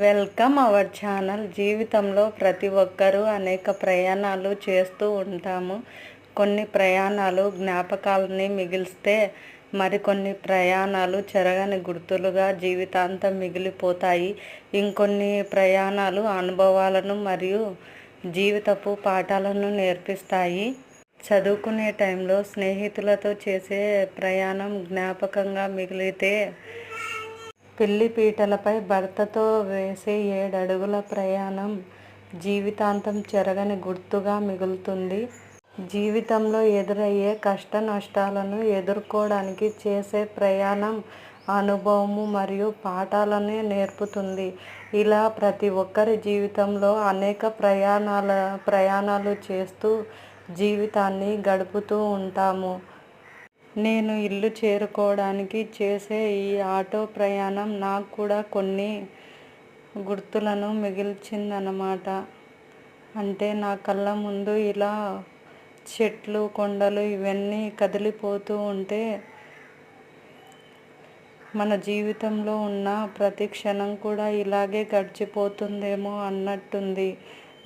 Welcome our channel. జీవితంలో ప్రతి ఒక్కరూ అనేక ప్రయాణాలు చేస్తూ ఉంటాము. కొన్ని ప్రయాణాలు జ్ఞాపకాలని మిగిలిస్తే మరికొన్ని ప్రయాణాలు చెరగని గుర్తులుగా జీవితాంతం మిగిలిపోతాయి. ఇంకొన్ని ప్రయాణాలు అనుభవాలను మరియు జీవితపు పాఠాలను నేర్పిస్తాయి. చదువుకునే టైంలో స్నేహితులతో చేసే ప్రయాణం జ్ఞాపకంగా మిగిలితే పెళ్ళి పీటలపై భర్తతో వేసే ఏడడుగుల ప్రయాణం జీవితాంతం చెరగని గుర్తుగా మిగులుతుంది. జీవితంలో ఎదురయ్యే కష్ట నష్టాలను ఎదుర్కోవడానికి చేసే ప్రయాణం అనుభవము మరియు పాఠాలనే నేర్పుతుంది. ఇలా ప్రతి ఒక్కరి జీవితంలో అనేక ప్రయాణాల ప్రయాణాలు చేస్తూ జీవితాన్ని గడుపుతూ ఉంటాము. నేను ఇల్లు చేరుకోవడానికి చేసే ఈ ఆటో ప్రయాణం నాకు కూడా కొన్ని గుర్తులను మిగిల్చిందన్నమాట. అంటే నా కళ్ళ ముందు ఇలా చెట్లు కొండలు ఇవన్నీ కదిలిపోతూ ఉంటే మన జీవితంలో ఉన్న ప్రతి క్షణం కూడా ఇలాగే గడిచిపోతుందేమో అన్నట్టుంది.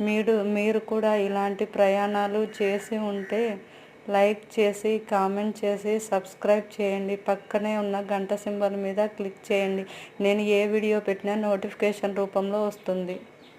మీరు మీరు కూడా ఇలాంటి ప్రయాణాలు చేసి ఉంటే లైక్ చేసి కామెంట్ చేసి సబ్స్క్రైబ్ చేయండి. పక్కనే ఉన్న గంట సింబల్ మీద క్లిక్ చేయండి. నేను ఏ వీడియో పెట్టినా నోటిఫికేషన్ రూపంలో వస్తుంది.